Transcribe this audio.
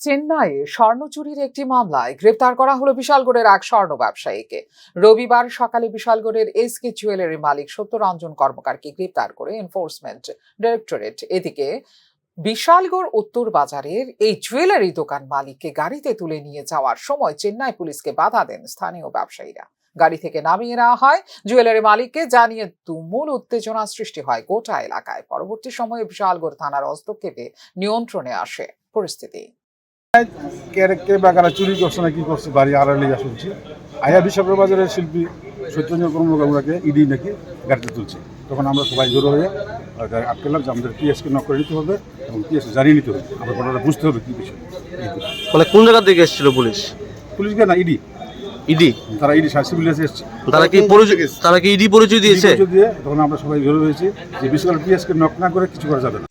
চেন্নাইয়ে স্বর্ণ চুরির একটি মামলায় গ্রেপ্তার করা হলো বিশালগড়ের এক স্বর্ণ ব্যবসায়ীকে। রবিবার সকালে বিশালগড়ের এস কে জুয়েলারি মালিক সত্যরঞ্জন কর্মকারকে গ্রেপ্তার করে এনফোর্সমেন্ট ডাইরেক্টরেট। এদিকে বিশালগড় উত্তর বাজারের এই জুয়েলারি দোকান মালিককে গাড়িতে তুলে নিয়ে যাওয়ার সময় চেন্নাই পুলিশকে বাধা দেন স্থানীয় ব্যবসায়ীরা। গাড়ি থেকে নামিয়ে নেওয়া হয় জুয়েলারি মালিককে, জানিয়ে তুমুল উত্তেজনা সৃষ্টি হয় গোটা এলাকায়। পরবর্তী সময়ে বিশালগড় থানার হস্তক্ষেপে নিয়ন্ত্রণে আসে পরিস্থিতি। কে বা কারা চুরি করছে না কি করছে বাড়ি আড়ালে যা শুনছি আয়া বিশ্বপ্র বাজারের শিল্পী সত্যেন্দ্র কর্মকারকে ইডি নাকি গাড়িতে তুলছে। তখন আমরা সবাই জড়ো হয়ে আটকেলাম যে আমাদের পিএসকে নক করে নিতে হবে এবং পিএস জানিয়ে নিতে হবে। আমরা ঘটনাটা বুঝতে হবে কী বিষয়। মানে কোন জায়গা থেকে এসেছিল পুলিশ? পুলিশকে না ইডি। ইডি? তারা ইডি সিভিল এসে তারা কি পরিচয় তারা কি ইডি পরিচয় দিয়েছে? দিয়ে তখন আমরা সবাই জড়ো হয়েছি যে বিশ্বকাল পিএসকে নক না করে কিছু করা যাবে না।